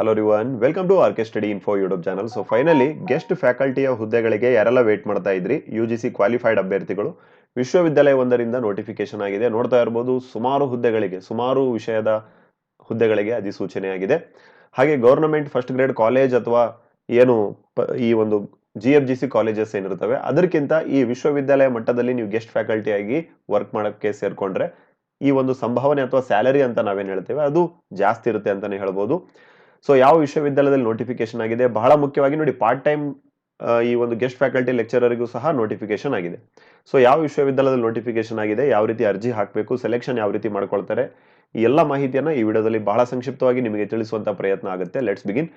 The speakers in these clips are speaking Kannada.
Hello ರಿವನ್ welcome to RK study info YouTube channel so finally guest ಫ್ಯಾಕಲ್ಟಿಯ ಹುದ್ದೆಗಳಿಗೆ ಯಾರೆಲ್ಲ ವೇಟ್ ಮಾಡ್ತಾ ಇದ್ರಿ? ಯು ಜಿ ಸಿ ಕ್ವಾಲಿಫೈಡ್ ಅಭ್ಯರ್ಥಿಗಳು, ವಿಶ್ವವಿದ್ಯಾಲಯ ಒಂದರಿಂದ ನೋಟಿಫಿಕೇಶನ್ ಆಗಿದೆ. ನೋಡ್ತಾ ಇರ್ಬೋದು, ಸುಮಾರು ಹುದ್ದೆಗಳಿಗೆ, ಸುಮಾರು ವಿಷಯದ ಹುದ್ದೆಗಳಿಗೆ ಅಧಿಸೂಚನೆ ಆಗಿದೆ. ಹಾಗೆ ಗೌರ್ನಮೆಂಟ್ ಫಸ್ಟ್ ಗ್ರೇಡ್ ಕಾಲೇಜ್ ಅಥವಾ ಏನು ಈ ಒಂದು G F G C colleges ಏನಿರ್ತವೆ ಅದಕ್ಕಿಂತ ಈ ವಿಶ್ವವಿದ್ಯಾಲಯ ಮಟ್ಟದಲ್ಲಿ ನೀವು ಗೆಸ್ಟ್ ಫ್ಯಾಕಲ್ಟಿ ಆಗಿ ವರ್ಕ್ ಮಾಡೋಕ್ಕೆ ಸೇರ್ಕೊಂಡ್ರೆ ಈ ಒಂದು ಸಂಭಾವನೆ ಅಥವಾ ಸ್ಯಾಲರಿ ಅಂತ ನಾವೇನು ಹೇಳ್ತೇವೆ, ಅದು ಜಾಸ್ತಿ ಇರುತ್ತೆ ಅಂತಲೇ ಹೇಳ್ಬೋದು. ಸೊ ಯಾವ ವಿಶ್ವವಿದ್ಯಾಲಯದಲ್ಲಿ ನೋಟಿಫಿಕೇಶನ್ ಆಗಿದೆ? ಬಹಳ ಮುಖ್ಯವಾಗಿ ನೋಡಿ ಪಾರ್ಟ್ ಟೈಮ್ ಈ ಒಂದು ಗೆಸ್ಟ್ ಫ್ಯಾಕಲ್ಟಿ ಲೆಕ್ಚರರಿಗೂ ಸಹ ನೋಟಿಫಿಕೇಶನ್ ಆಗಿದೆ. ಸೊ ಯಾವ ವಿಶ್ವವಿದ್ಯಾಲಯದಲ್ಲಿ ನೋಟಿಫಿಕೇಶನ್ ಆಗಿದೆ? ಯಾವ ರೀತಿ ಅರ್ಜಿ ಹಾಕಬೇಕು? ಸೆಲೆಕ್ಷನ್ ಯಾವ ರೀತಿ ಮಾಡ್ಕೊಳ್ತಾರೆ? ಈ ಎಲ್ಲ ಮಾಹಿತಿಯನ್ನ ಈ ವಿಡಿಯೋದಲ್ಲಿ ಬಹಳ ಸಂಕ್ಷಿಪ್ತವಾಗಿ ನಿಮಗೆ ತಿಳಿಸುವಂತ ಪ್ರಯತ್ನ ಆಗುತ್ತೆ. ಲೆಟ್ಸ್ ಬಿಗಿನ್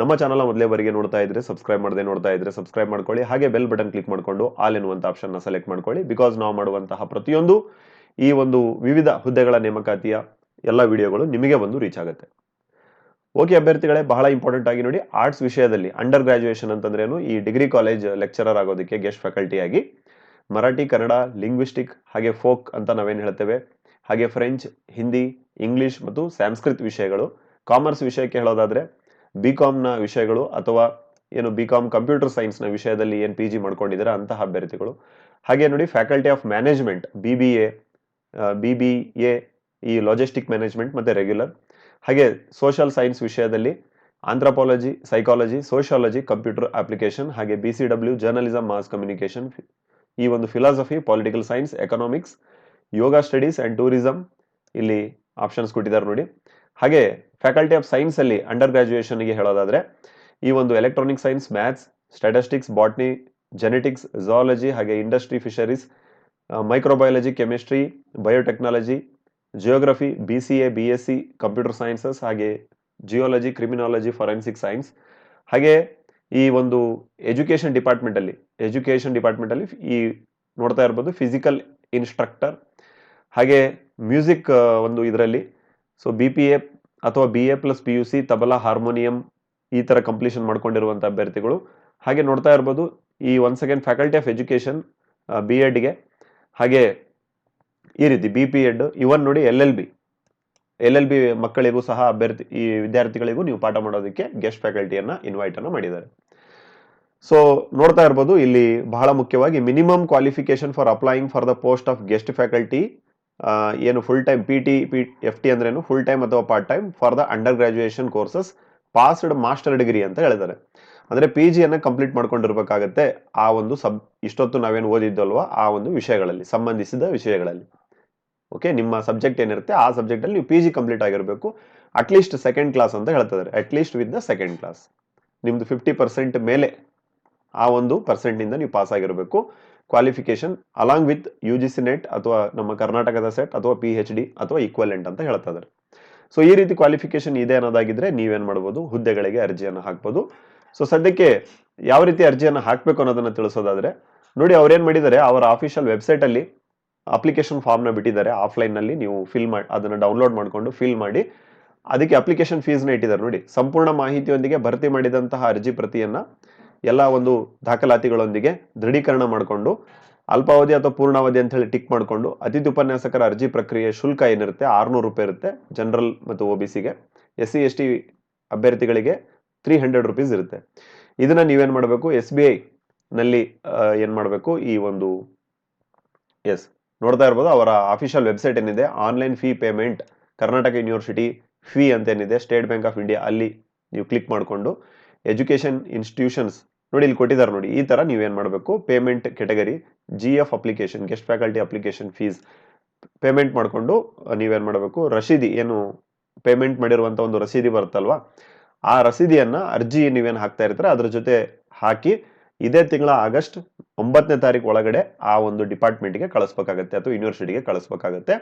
ನಮ್ಮ ಚಾನಲ್ ಮೊದಲೇ ಬರಿಗೆ ನೋಡ್ತಾ ಇದ್ರೆ ಸಬ್ಸ್ಕ್ರೈಬ್ ಮಾಡದೆ ನೋಡ್ತಾ ಇದ್ರೆ ಸಬ್ಸ್ಕ್ರೈಬ್ ಮಾಡ್ಕೊಳ್ಳಿ. ಹಾಗೆ ಬೆಲ್ ಬಟನ್ ಕ್ಲಿಕ್ ಮಾಡ್ಕೊಂಡು ಆಲ್ ಎನ್ನುವಂಥ ಆಪ್ಷನ್ನ ಸೆಲೆಕ್ಟ್ ಮಾಡ್ಕೊಳ್ಳಿ. ಬಿಕಾಸ್ ನಾವು ಮಾಡುವಂತಹ ಪ್ರತಿಯೊಂದು ಈ ಒಂದು ವಿವಿಧ ಹುದ್ದೆಗಳ ನೇಮಕಾತಿಯ ಎಲ್ಲ ವಿಡಿಯೋಗಳು ನಿಮಗೆ ಬಂದು ರೀಚ್ ಆಗುತ್ತೆ. ಓಕೆ ಅಭ್ಯರ್ಥಿಗಳೇ, ಬಹಳ ಇಂಪಾರ್ಟೆಂಟ್ ಆಗಿ ನೋಡಿ ಆರ್ಟ್ಸ್ ವಿಷಯದಲ್ಲಿ ಅಂಡರ್ ಗ್ರಾಜುಯೇಷನ್ ಅಂತಂದ್ರೇನು ಈ ಡಿಗ್ರಿ ಕಾಲೇಜ್ ಲೆಕ್ಚರರ್ ಆಗೋದಕ್ಕೆ ಗೆಸ್ಟ್ ಫ್ಯಾಕಲ್ಟಿ ಆಗಿ ಮರಾಠಿ, ಕನ್ನಡ ಲಿಂಗ್ವಿಸ್ಟಿಕ್ ಹಾಗೆ ಫೋಕ್ ಅಂತ ನಾವೇನು ಹೇಳ್ತೇವೆ, ಹಾಗೆ ಫ್ರೆಂಚ್ ಹಿಂದಿ ಇಂಗ್ಲಿಷ್ ಮತ್ತು ಸಂಸ್ಕೃತ್ ವಿಷಯಗಳು ಕಾಮರ್ಸ್ ವಿಷಯಕ್ಕೆ ಹೇಳೋದಾದ್ರೆ ಬಿ ನ ವಿಷಯಗಳು ಅಥವಾ ಏನು ಬಿ ಕಾಮ್ ಕಂಪ್ಯೂಟರ್ ಸೈನ್ಸ್ನ ವಿಷಯದಲ್ಲಿ ಏನು ಪಿ ಜಿ ಮಾಡ್ಕೊಂಡಿದ್ದಾರೆ ಅಂತಹ ಅಭ್ಯರ್ಥಿಗಳು. ಹಾಗೆ ನೋಡಿ faculty of management B B A B B A ಈ ಲಾಜಿಸ್ಟಿಕ್ ಮ್ಯಾನೇಜ್ಮೆಂಟ್ ಮತ್ತೆ ರೆಗ್ಯುಲರ್ ಹಾಗೆ ಸೋಷಿಯಲ್ ಸೈನ್ಸ್ ವಿಷಯದಲ್ಲಿ anthropology psychology sociology computer application ಹಾಗೆ B C W journalism mass communication ಈ ಒಂದು philosophy political science economics yoga studies and tourism ಇಲ್ಲಿ ಆಪ್ಷನ್ಸ್ ಕೊಟ್ಟಿದ್ದಾರೆ ನೋಡಿ. ಹಾಗೆ ಫ್ಯಾಕಲ್ಟಿ ಆಫ್ ಸೈನ್ಸ್ ಅಲ್ಲಿ ಅಂಡರ್ ಗ್ರಾಜುಯೇಷನ್ಗೆ ಹೇಳೋದಾದ್ರೆ ಈ ಒಂದು electronic science maths statistics botany genetics zoology ಹಾಗೆ industry fisheries microbiology chemistry biotechnology geography B C A B S C computer sciences ಹಾಗೆ ಜಿಯೋಲಜಿ ಕ್ರಿಮಿನಾಲಜಿ ಫೊರೆನ್ಸಿಕ್ ಸೈನ್ಸ್ ಹಾಗೆ ಈ ಒಂದು ಎಜುಕೇಷನ್ ಡಿಪಾರ್ಟ್ಮೆಂಟಲ್ಲಿ ಎಜುಕೇಷನ್ ಡಿಪಾರ್ಟ್ಮೆಂಟಲ್ಲಿ ಈ ನೋಡ್ತಾ ಇರ್ಬೋದು ಫಿಸಿಕಲ್ ಇನ್ಸ್ಟ್ರಕ್ಟರ್ ಹಾಗೆ ಮ್ಯೂಸಿಕ್ ಒಂದು ಇದರಲ್ಲಿ. ಸೊ ಬಿ ಪಿ ಎ ಅಥವಾ B A plus P U C tabla harmonium ಈ ಥರ ಕಂಪ್ಲೀಷನ್ ಮಾಡ್ಕೊಂಡಿರುವಂಥ ಅಭ್ಯರ್ಥಿಗಳು. ಹಾಗೆ ನೋಡ್ತಾ ಇರ್ಬೋದು ಈ one second faculty of education B ಎಡ್ಗೆ ಹಾಗೆ ಈ ರೀತಿ ಬಿ ಪಿ ಎಡ್ ಇವನ್ ನೋಡಿ L L B L L B ಮಕ್ಕಳಿಗೂ ಸಹ ಅಭ್ಯರ್ಥಿ, ಈ ವಿದ್ಯಾರ್ಥಿಗಳಿಗೂ ನೀವು ಪಾಠ ಮಾಡೋದಕ್ಕೆ ಗೆಸ್ಟ್ ಫ್ಯಾಕಲ್ಟಿಯನ್ನ ಇನ್ವೈಟ್ ಅನ್ನ ಮಾಡಿದ್ದಾರೆ. ಸೊ ನೋಡ್ತಾ ಇರ್ಬೋದು, ಇಲ್ಲಿ ಬಹಳ ಮುಖ್ಯವಾಗಿ minimum qualification for applying for the post of guest faculty ಏನು full time P T P F T ಅಂದ್ರೇನು ಫುಲ್ ಟೈಮ್ ಅಥವಾ part time for the under graduation courses passed master degree ಅಂತ ಹೇಳಿದ್ದಾರೆ. ಅಂದ್ರೆ ಪಿ ಜಿಯನ್ನು ಕಂಪ್ಲೀಟ್ ಮಾಡ್ಕೊಂಡಿರ್ಬೇಕಾಗತ್ತೆ ಆ ಒಂದು ಸಬ್, ಇಷ್ಟೊತ್ತು ನಾವೇನು ಓದಿದ್ದಲ್ವಾ? ಆ ಒಂದು ವಿಷಯಗಳಲ್ಲಿ, ಸಂಬಂಧಿಸಿದ ವಿಷಯಗಳಲ್ಲಿ. ಓಕೆ ನಿಮ್ಮ ಸಬ್ಜೆಕ್ಟ್ ಏನಿರುತ್ತೆ, ಆ ಸಬ್ಜೆಕ್ಟಲ್ಲಿ ನೀವು ಪಿ ಜಿ ಕಂಪ್ಲೀಟ್ ಆಗಿರಬೇಕು. ಅಟ್ಲೀಸ್ಟ್ ಸೆಕೆಂಡ್ ಕ್ಲಾಸ್ ಅಂತ ಹೇಳ್ತಿದ್ದಾರೆ. At least with the second class ನಿಮ್ದು ಫಿಫ್ಟಿ ಪರ್ಸೆಂಟ್ ಮೇಲೆ ಆ ಒಂದು ಪರ್ಸೆಂಟ್ನಿಂದ ನೀವು ಪಾಸ್ ಆಗಿರಬೇಕು. Qualification along with U G C net ಅಥವಾ ನಮ್ಮ ಕರ್ನಾಟಕದ ಸೆಟ್ ಅಥವಾ ಪಿ ಎಚ್ ಡಿ ಅಥವಾ ಈಕ್ವಲೆಂಟ್ ಅಂತ ಹೇಳ್ತಾ ಸೊ ಈ ರೀತಿ ಕ್ವಾಲಿಫಿಕೇಶನ್ ಇದೆ ಅನ್ನೋದಾಗಿದ್ರೆ ನೀವೇನು ಮಾಡ್ಬೋದು? ಹುದ್ದೆಗಳಿಗೆ ಅರ್ಜಿಯನ್ನು ಹಾಕ್ಬೋದು. ಸೊ ಸದ್ಯಕ್ಕೆ ಯಾವ ರೀತಿ ಅರ್ಜಿಯನ್ನು ಹಾಕಬೇಕು ಅನ್ನೋದನ್ನ ತಿಳಿಸೋದಾದ್ರೆ, ನೋಡಿ ಅವ್ರೇನು ಮಾಡಿದ್ದಾರೆ, ಅವರ ಆಫೀಷಿಯಲ್ ವೆಬ್ಸೈಟ್ ಅಲ್ಲಿ ಅಪ್ಲಿಕೇಶನ್ ಫಾರ್ಮ್ನ ಬಿಟ್ಟಿದ್ದಾರೆ. ಆಫ್ಲೈನ್ನಲ್ಲಿ ನೀವು ಫಿಲ್ ಮಾಡಿ ಅದನ್ನು ಡೌನ್ಲೋಡ್ ಮಾಡಿಕೊಂಡು ಫಿಲ್ ಮಾಡಿ, ಅದಕ್ಕೆ ಅಪ್ಲಿಕೇಶನ್ ಫೀಸ್ನ ಇಟ್ಟಿದ್ದಾರೆ ನೋಡಿ. ಸಂಪೂರ್ಣ ಮಾಹಿತಿಯೊಂದಿಗೆ ಭರ್ತಿ ಮಾಡಿದಂತಹ ಅರ್ಜಿ ಪ್ರತಿಯನ್ನ ಎಲ್ಲ ಒಂದು ದಾಖಲಾತಿಗಳೊಂದಿಗೆ ದೃಢೀಕರಣ ಮಾಡಿಕೊಂಡು, ಅಲ್ಪಾವಧಿ ಅಥವಾ ಪೂರ್ಣಾವಧಿ ಅಂತ ಹೇಳಿ ಟಿಕ್ ಮಾಡಿಕೊಂಡು ಅತಿಥಿ ಉಪನ್ಯಾಸಕರ ಅರ್ಜಿ ಪ್ರಕ್ರಿಯೆ ಶುಲ್ಕ ಏನಿರುತ್ತೆ? ಆರ್ನೂರು ರೂಪಾಯಿ ಇರುತ್ತೆ ಜನರಲ್ ಮತ್ತು ಒ ಬಿ ಸಿಗೆ. ಎಸ್ ಸಿ ಎಸ್ ಟಿ ಅಭ್ಯರ್ಥಿಗಳಿಗೆ ತ್ರೀ ಹಂಡ್ರೆಡ್ ರುಪೀಸ್ ಇರುತ್ತೆ. ಇದನ್ನ ನೀವೇನು ಮಾಡಬೇಕು? ಎಸ್ ಬಿ ಐನಲ್ಲಿ ಏನ್ ಮಾಡಬೇಕು? ಈ ಒಂದು, ಎಸ್ ನೋಡ್ತಾ ಇರ್ಬೋದು, ಅವರ ಅಫಿಷಿಯಲ್ ವೆಬ್ಸೈಟ್ ಏನಿದೆ online fee payment Karnataka university fee ಅಂತ ಏನಿದೆ ಸ್ಟೇಟ್ ಬ್ಯಾಂಕ್ ಆಫ್ ಇಂಡಿಯಾ ಅಲ್ಲಿ ನೀವು ಕ್ಲಿಕ್ ಮಾಡಿಕೊಂಡು ಎಜುಕೇಷನ್ ಇನ್ಸ್ಟಿಟ್ಯೂಷನ್ಸ್ ನೋಡಿ ಇಲ್ಲಿ ಕೊಟ್ಟಿದ್ದಾರೆ ನೋಡಿ, ಈ ತರ ನೀವೇನು ಮಾಡಬೇಕು? Payment category G F application guest faculty application fees payment ಮಾಡಿಕೊಂಡು ನೀವೇನು ಮಾಡಬೇಕು? ರಸೀದಿ, ಏನು ಪೇಮೆಂಟ್ ಮಾಡಿರುವಂಥ ಒಂದು ರಸೀದಿ ಬರುತ್ತಲ್ವಾ? ಆ ರಸೀದಿಯನ್ನ ಅರ್ಜಿ ನೀವೇನು ಹಾಕ್ತಾ ಇರ್ತಾರೆ, ಅದ್ರ ಜೊತೆ ಹಾಕಿ ಇದೇ ತಿಂಗಳ ಆಗಸ್ಟ್ ಒಂಬತ್ತನೇ ತಾರೀಕು ಒಳಗಡೆ ಆ ಒಂದು ಡಿಪಾರ್ಟ್ಮೆಂಟ್ಗೆ ಕಳಿಸ್ಬೇಕಾಗತ್ತೆ ಅಥವಾ ಯೂನಿವರ್ಸಿಟಿಗೆ ಕಳಿಸ್ಬೇಕಾಗತ್ತೆ.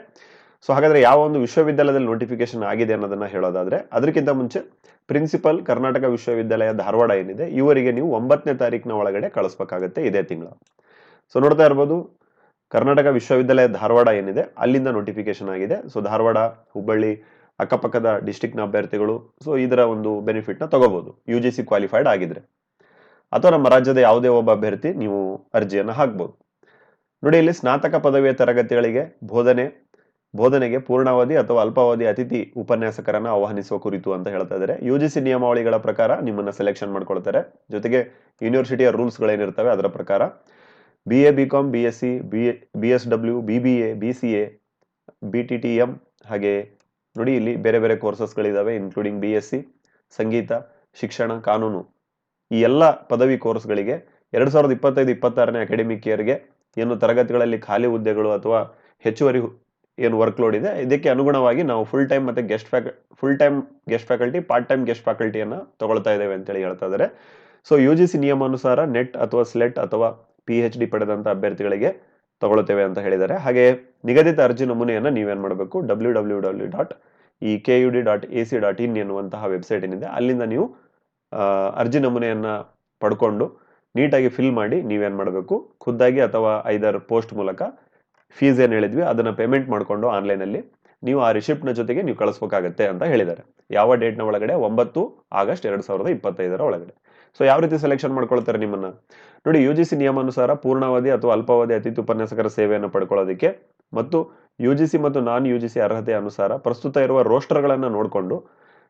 ಸೊ ಹಾಗಾದ್ರೆ ಯಾವ ಒಂದು ವಿಶ್ವವಿದ್ಯಾಲಯದಲ್ಲಿ ನೋಟಿಫಿಕೇಶನ್ ಆಗಿದೆ ಅನ್ನೋದನ್ನ ಹೇಳೋದಾದ್ರೆ, ಅದಕ್ಕಿಂತ ಮುಂಚೆ ಪ್ರಿನ್ಸಿಪಲ್ ಕರ್ನಾಟಕ ವಿಶ್ವವಿದ್ಯಾಲಯ ಧಾರವಾಡ ಏನಿದೆ, ಇವರಿಗೆ ನೀವು ಒಂಬತ್ತನೇ ತಾರೀಕಿನ ಒಳಗಡೆ ಕಳಿಸ್ಬೇಕಾಗತ್ತೆ ಇದೇ ತಿಂಗಳ. ಸೊ ನೋಡ್ತಾ ಇರ್ಬೋದು, ಕರ್ನಾಟಕ ವಿಶ್ವವಿದ್ಯಾಲಯ ಧಾರವಾಡ ಏನಿದೆ, ಅಲ್ಲಿಂದ ನೋಟಿಫಿಕೇಶನ್ ಆಗಿದೆ. ಸೊ ಧಾರವಾಡ, ಹುಬ್ಬಳ್ಳಿ, ಅಕ್ಕಪಕ್ಕದ ಡಿಸ್ಟಿಕ್ನ ಅಭ್ಯರ್ಥಿಗಳು ಸೊ ಇದರ ಒಂದು ಬೆನಿಫಿಟ್ನ ತಗೋಬಹುದು ಯು ಜಿ ಸಿ ಕ್ವಾಲಿಫೈಡ್ ಆಗಿದ್ರೆ. ಅಥವಾ ನಮ್ಮ ರಾಜ್ಯದ ಯಾವುದೇ ಒಬ್ಬ ಅಭ್ಯರ್ಥಿ ನೀವು ಅರ್ಜಿಯನ್ನು ಹಾಕ್ಬೋದು. ನೋಡಿ, ಇಲ್ಲಿ ಸ್ನಾತಕ ಪದವಿಯ ತರಗತಿಗಳಿಗೆ ಬೋಧನೆ, ಬೋಧನೆಗೆ ಪೂರ್ಣಾವಧಿ ಅಥವಾ ಅಲ್ಪಾವಧಿ ಅತಿಥಿ ಉಪನ್ಯಾಸಕರನ್ನು ಆಹ್ವಾನಿಸುವ ಕುರಿತು ಅಂತ ಹೇಳ್ತಾ ಇದ್ದಾರೆ. ಯು ಜಿ ಸಿ ನಿಯಮಾವಳಿಗಳ ಪ್ರಕಾರ ನಿಮ್ಮನ್ನು ಸೆಲೆಕ್ಷನ್ ಮಾಡ್ಕೊಳ್ತಾರೆ. ಜೊತೆಗೆ ಯೂನಿವರ್ಸಿಟಿಯ ರೂಲ್ಸ್ಗಳೇನಿರ್ತವೆ ಅದರ ಪ್ರಕಾರ B A B com B S C B B S W B B A B C A B T T M ಹಾಗೆ ನೋಡಿ, ಇಲ್ಲಿ ಬೇರೆ ಬೇರೆ ಕೋರ್ಸಸ್ಗಳಿದ್ದಾವೆ ಇನ್ಕ್ಲೂಡಿಂಗ್ ಬಿ ಎಸ್ ಸಿ ಸಂಗೀತ, ಶಿಕ್ಷಣ, ಕಾನೂನು. ಈ ಎಲ್ಲ ಪದವಿ ಕೋರ್ಸ್ಗಳಿಗೆ ಎರಡು ಸಾವಿರದ ಇಪ್ಪತ್ತೈದು, ಇಪ್ಪತ್ತಾರನೇ ಅಕಾಡೆಮಿಕ್ ಇಯರ್ಗೆ ಏನು ತರಗತಿಗಳಲ್ಲಿ ಖಾಲಿ ಹುದ್ದೆಗಳು ಅಥವಾ ಹೆಚ್ಚುವರಿ ಏನು ವರ್ಕ್ ಲೋಡ್ ಇದೆ, ಇದಕ್ಕೆ ಅನುಗುಣವಾಗಿ ನಾವು ಫುಲ್ ಟೈಮ್ ಮತ್ತೆ guest ಫ್ಯಾಕ full time guest faculty part time guest ಫ್ಯಾಕಲ್ಟಿಯನ್ನು ತಗೊಳ್ತಾ ಇದ್ದೇವೆ ಅಂತೇಳಿ ಹೇಳ್ತಾ ಇದ್ದಾರೆ ಸೊ ಯು ಜಿ ಸಿ ನಿಯಮಾನುಸಾರ ನೆಟ್ ಅಥವಾ ಸ್ಲೆಟ್ ಅಥವಾ ಪಿ ಎಚ್ ಡಿ ಪಡೆದಂಥ ಅಭ್ಯರ್ಥಿಗಳಿಗೆ ತಗೊಳ್ತೇವೆ ಅಂತ ಹೇಳಿದ್ದಾರೆ. ಹಾಗೆ ನಿಗದಿತ ಅರ್ಜಿ ನಮೂನೆಯನ್ನು ನೀವೇನು ಮಾಡಬೇಕು? ಡಬ್ಲ್ಯೂ ಡಬ್ಲ್ಯೂ ಡಬ್ಲ್ಯೂ ಡಾಟ್ ಈ K U D dot A C dot in ಎನ್ನುವಂತಹ ವೆಬ್ಸೈಟ್ ಏನಿದೆ, ಅಲ್ಲಿಂದ ನೀವು ಅರ್ಜಿ ನಮೂನೆಯನ್ನು ಪಡ್ಕೊಂಡು ನೀಟಾಗಿ ಫಿಲ್ ಮಾಡಿ ನೀವೇನು ಮಾಡಬೇಕು? ಖುದ್ದಾಗಿ ಅಥವಾ ಐದರ್ ಪೋಸ್ಟ್ ಮೂಲಕ ಫೀಸ್ ಏನು ಹೇಳಿದ್ವಿ, ಅದನ್ನು ಪೇಮೆಂಟ್ ಮಾಡಿಕೊಂಡು ಆನ್ಲೈನಲ್ಲಿ ನೀವು ಆ ರಿಸಿಪ್ಟ್ನ ಜೊತೆಗೆ ನೀವು ಕಳಿಸ್ಬೇಕಾಗತ್ತೆ ಅಂತ ಹೇಳಿದ್ದಾರೆ. ಯಾವ ಡೇಟ್ನ ಒಳಗಡೆ? ಒಂಬತ್ತು ಆಗಸ್ಟ್ ಎರಡು ಸಾವಿರದ ಇಪ್ಪತ್ತೈದರ ಒಳಗಡೆ. ಸೊ ಯಾವ ರೀತಿ ಸೆಲೆಕ್ಷನ್ ಮಾಡ್ಕೊಳ್ತಾರೆ ನಿಮ್ಮನ್ನು? ನೋಡಿ ಯು ಜಿ ಸಿ ನಿಯಮಾನುಸಾರ ಪೂರ್ಣಾವಧಿ ಅಥವಾ ಅಲ್ಪಾವಧಿ ಅತಿಥಿ ಉಪನ್ಯಾಸಕರ ಸೇವೆಯನ್ನು ಪಡ್ಕೊಳ್ಳೋದಕ್ಕೆ ಮತ್ತು ಯು ಜಿ ಸಿ ಮತ್ತು ನಾನ್ ಯು ಜಿ ಸಿ ಅರ್ಹತೆ ಅನುಸಾರ ಪ್ರಸ್ತುತ ಇರುವ ರೋಸ್ಟರ್ಗಳನ್ನು ನೋಡಿಕೊಂಡು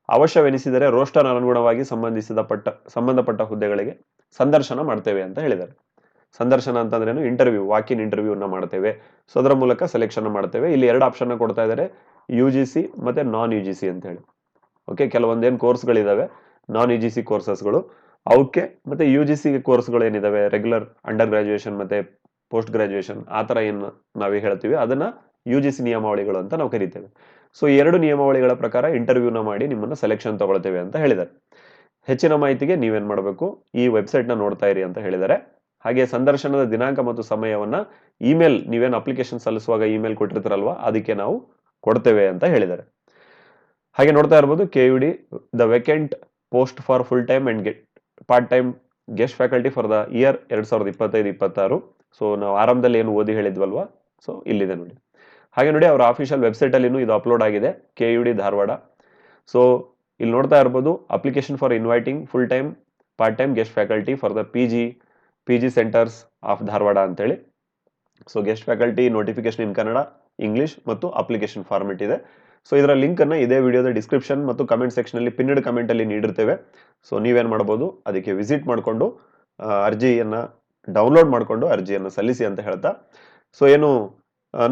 ಅವಶ್ಯವೆನಿಸಿದರೆ ರೋಸ್ಟರ್ ಅನುಗುಣವಾಗಿ ಸಂಬಂಧಿಸಿದ ಪಟ್ಟ, ಸಂಬಂಧಪಟ್ಟ ಹುದ್ದೆಗಳಿಗೆ ಸಂದರ್ಶನ ಮಾಡ್ತೇವೆ ಅಂತ ಹೇಳಿದ್ದಾರೆ. ಸಂದರ್ಶನ ಅಂತಂದ್ರೇನು ಇಂಟರ್ವ್ಯೂ ವಾಕಿನ್ ಇಂಟರ್ವ್ಯೂನ ಮಾಡ್ತೇವೆ. ಸೊ ಅದರ ಮೂಲಕ ಸೆಲೆಕ್ಷನ್ ಮಾಡ್ತೇವೆ. ಇಲ್ಲಿ ಎರಡು ಆಪ್ಷನ್ ಕೊಡ್ತಾ ಇದ್ದಾರೆ. ಯು ಜಿ ಸಿ ಮತ್ತೆ ನಾನ್ ಯು ಜಿ ಸಿ ಅಂತ ಹೇಳಿ. ಓಕೆ ಕೆಲವೊಂದೇನು ಕೋರ್ಸ್ಗಳಿದಾವೆ ನಾನ್ ಯು ಜಿ ಸಿ ಕೋರ್ಸಸ್ಗಳು ಅವಕ್ಕೆ ಮತ್ತೆ ಯು ಜಿ ಸಿ ಕೋರ್ಸ್ಗಳು ಏನಿದಾವೆ? ರೆಗ್ಯುಲರ್ ಅಂಡರ್ ಗ್ರ್ಯಾಜುಯೇಷನ್ ಮತ್ತೆ ಪೋಸ್ಟ್ ಗ್ರಾಜುಯೇಷನ್ ಆ ಥರ ಏನು ನಾವು ಹೇಳ್ತೀವಿ. ಅದನ್ನ ಯು ಜಿ ಸಿ ನಿಯಮಾವಳಿಗಳು ಅಂತ ನಾವು ಕರಿತೇವೆ. ಸೊ ಎರಡು ನಿಯಮಾವಳಿಗಳ ಪ್ರಕಾರ ಇಂಟರ್ವ್ಯೂನ ಮಾಡಿ ನಿಮ್ಮನ್ನ ಸೆಲೆಕ್ಷನ್ ತಗೊಳ್ತೇವೆ ಅಂತ ಹೇಳಿದ್ದಾರೆ. ಹೆಚ್ಚಿನ ಮಾಹಿತಿಗೆ ನೀವೇನು ಮಾಡಬೇಕು? ಈ ವೆಬ್ಸೈಟ್ನ ನೋಡ್ತಾ ಇರಿ ಅಂತ ಹೇಳಿದ್ದಾರೆ. ಹಾಗೆ ಸಂದರ್ಶನದ ದಿನಾಂಕ ಮತ್ತು ಸಮಯವನ್ನ ಇಮೇಲ್ ನೀವೇನು ಅಪ್ಲಿಕೇಶನ್ ಸಲ್ಲಿಸುವಾಗ ಇಮೇಲ್ ಕೊಟ್ಟಿರ್ತಾರಲ್ವಾ, ಅದಕ್ಕೆ ನಾವು ಕೊಡ್ತೇವೆ ಅಂತ ಹೇಳಿದ್ದಾರೆ. ಹಾಗೆ ನೋಡ್ತಾ ಇರ್ಬೋದು K U D the vacant post for full time and guest part time guest faculty for the year ಎರಡು ಸಾವಿರದ ಇಪ್ಪತ್ತೈದು, ಇಪ್ಪತ್ತಾರು. ಸೊ ನಾವು ಆರಂಭದಲ್ಲಿ ಏನು ಓದಿ ಹೇಳಿದ್ವಲ್ವಾ? ಸೊ ಇಲ್ಲಿದೆ ನೋಡಿ. ಹಾಗೆ ನೋಡಿ ಅವರ ಅಫಿಷಿಯಲ್ ವೆಬ್ಸೈಟ್ ಅಲ್ಲಿ ಇದು ಅಪ್ಲೋಡ್ ಆಗಿದೆ K U D Dharwad. So ಇಲ್ಲಿ ನೋಡ್ತಾ ಇರ್ಬೋದು application for inviting full time part time guest faculty for the P G P G centers of Dharwad ಅಂತೇಳಿ. So guest faculty notification in Kannada English ಮತ್ತು ಅಪ್ಲಿಕೇಶನ್ ಫಾರ್ಮೆಟ್ ಇದೆ. ಸೊ ಇದರ ಲಿಂಕ್ ಅನ್ನ ಇದೇ ವಿಡಿಯೋದ ಡಿಸ್ಕ್ರಿಪ್ಷನ್ ಮತ್ತು ಕಮೆಂಟ್ ಸೆಕ್ಷನ್ ಅಲ್ಲಿ ಪಿನ್ನಡ್ ಕಮೆಂಟ್ ಅಲ್ಲಿ ನೀಡಿರ್ತೇವೆ. ಸೊ ನೀವೇನು ಮಾಡಬಹುದು ಅದಕ್ಕೆ ವಿಸಿಟ್ ಮಾಡಿಕೊಂಡು ಅರ್ಜಿಯನ್ನ ಡೌನ್ಲೋಡ್ ಮಾಡಿಕೊಂಡು ಅರ್ಜಿಯನ್ನು ಸಲ್ಲಿಸಿ ಅಂತ ಹೇಳ್ತಾ. ಸೊ ಏನು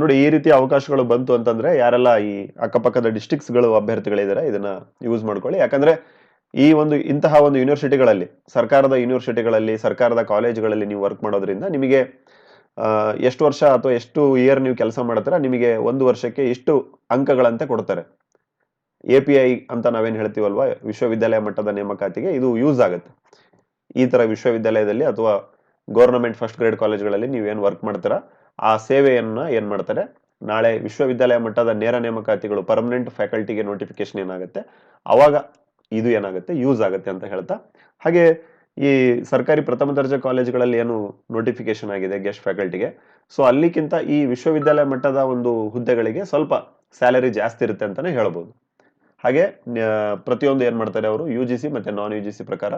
ನೋಡಿ, ಈ ರೀತಿ ಅವಕಾಶಗಳು ಬಂತು ಅಂತಂದ್ರೆ ಯಾರೆಲ್ಲ ಈ ಅಕ್ಕಪಕ್ಕದ ಡಿಸ್ಟಿಕ್ಸ್ಗಳು ಅಭ್ಯರ್ಥಿಗಳಿದ್ದಾರೆ ಇದನ್ನ ಯೂಸ್ ಮಾಡ್ಕೊಳ್ಳಿ. ಯಾಕಂದ್ರೆ ಈ ಒಂದು ಇಂತಹ ಒಂದು ಯೂನಿವರ್ಸಿಟಿಗಳಲ್ಲಿ ಸರ್ಕಾರದ ಯೂನಿವರ್ಸಿಟಿಗಳಲ್ಲಿ ಸರ್ಕಾರದ ಕಾಲೇಜುಗಳಲ್ಲಿ ನೀವು ವರ್ಕ್ ಮಾಡೋದ್ರಿಂದ ನಿಮಗೆ ಎಷ್ಟು ವರ್ಷ ಅಥವಾ ಎಷ್ಟು ಇಯರ್ ನೀವು ಕೆಲಸ ಮಾಡ್ತೀರಾ, ನಿಮಗೆ ಒಂದು ವರ್ಷಕ್ಕೆ ಇಷ್ಟು ಅಂಕಗಳಂತೆ ಕೊಡ್ತಾರೆ. ಎ ಪಿ ಐ ಅಂತ ನಾವೇನು ಹೇಳ್ತೀವಲ್ವಾ, ವಿಶ್ವವಿದ್ಯಾಲಯ ಮಟ್ಟದ ನೇಮಕಾತಿಗೆ ಇದು ಯೂಸ್ ಆಗುತ್ತೆ. ಈ ತರ ವಿಶ್ವವಿದ್ಯಾಲಯದಲ್ಲಿ ಅಥವಾ ಗೌರ್ನಮೆಂಟ್ ಫಸ್ಟ್ ಗ್ರೇಡ್ ಕಾಲೇಜ್ಗಳಲ್ಲಿ ನೀವೇನು ವರ್ಕ್ ಮಾಡ್ತೀರಾ ಆ ಸೇವೆಯನ್ನು ಏನು ಮಾಡ್ತಾರೆ? ನಾಳೆ ವಿಶ್ವವಿದ್ಯಾಲಯ ಮಟ್ಟದ ನೇರ ನೇಮಕಾತಿಗಳು ಪರ್ಮನೆಂಟ್ ಫ್ಯಾಕಲ್ಟಿಗೆ ನೋಟಿಫಿಕೇಶನ್ ಏನಾಗುತ್ತೆ? ಅವಾಗ ಇದು ಏನಾಗುತ್ತೆ? ಯೂಸ್ ಆಗುತ್ತೆ ಅಂತ ಹೇಳ್ತಾ. ಹಾಗೆ ಈ ಸರ್ಕಾರಿ ಪ್ರಥಮ ದರ್ಜೆ ಕಾಲೇಜುಗಳಲ್ಲಿ ಏನು ನೋಟಿಫಿಕೇಶನ್ ಆಗಿದೆ ಗೆಸ್ಟ್ ಫ್ಯಾಕಲ್ಟಿಗೆ ಸೊ ಅಲ್ಲಿಗಿಂತ ಈ ವಿಶ್ವವಿದ್ಯಾಲಯ ಮಟ್ಟದ ಒಂದು ಹುದ್ದೆಗಳಿಗೆ ಸ್ವಲ್ಪ ಸ್ಯಾಲರಿ ಜಾಸ್ತಿ ಇರುತ್ತೆ ಅಂತಾನೆ ಹೇಳ್ಬೋದು. ಹಾಗೆ ಪ್ರತಿಯೊಂದು ಏನು ಮಾಡ್ತಾರೆ ಅವರು? ಯು ಜಿ ಸಿ ಮತ್ತೆ ನಾನ್ ಯು ಜಿ ಸಿ ಪ್ರಕಾರ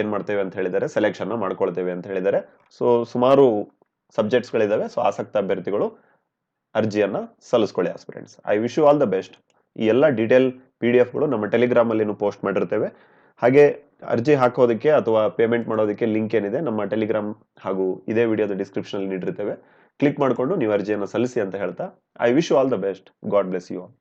ಏನು ಮಾಡ್ತೇವೆ ಅಂತ ಹೇಳಿದ್ದಾರೆ? ಸೆಲೆಕ್ಷನ್ ಮಾಡ್ಕೊಳ್ತೇವೆ ಅಂತ ಹೇಳಿದ್ದಾರೆ. ಸೊ ಸುಮಾರು ಸಬ್ಜೆಕ್ಟ್ಸ್ಗಳಿದಾವೆ ಸೊ ಆಸಕ್ತ ಅಭ್ಯರ್ಥಿಗಳು ಅರ್ಜಿಯನ್ನು ಸಲ್ಲಿಸ್ಕೊಳ್ಳಿ aspirants I wish you all the best ಈ ಎಲ್ಲ ಡೀಟೇಲ್ ಪಿ ಡಿ ಎಫ್ಗಳು ನಮ್ಮ ಟೆಲಿಗ್ರಾಮ್ ಅಲ್ಲಿ ಪೋಸ್ಟ್ ಮಾಡಿರ್ತೇವೆ. ಹಾಗೆ ಅರ್ಜಿ ಹಾಕೋದಕ್ಕೆ ಅಥವಾ ಪೇಮೆಂಟ್ ಮಾಡೋದಕ್ಕೆ ಲಿಂಕ್ ಏನಿದೆ, ನಮ್ಮ ಟೆಲಿಗ್ರಾಮ್ ಹಾಗೂ ಇದೇ ವಿಡಿಯೋದ ಡಿಸ್ಕ್ರಿಪ್ಷನ್ ಅಲ್ಲಿ ನೀಡಿರ್ತೇವೆ. ಕ್ಲಿಕ್ ಮಾಡಿಕೊಂಡು ನೀವು ಅರ್ಜಿಯನ್ನು ಸಲ್ಲಿಸಿ ಅಂತ ಹೇಳ್ತಾ I wish you all the best God bless you all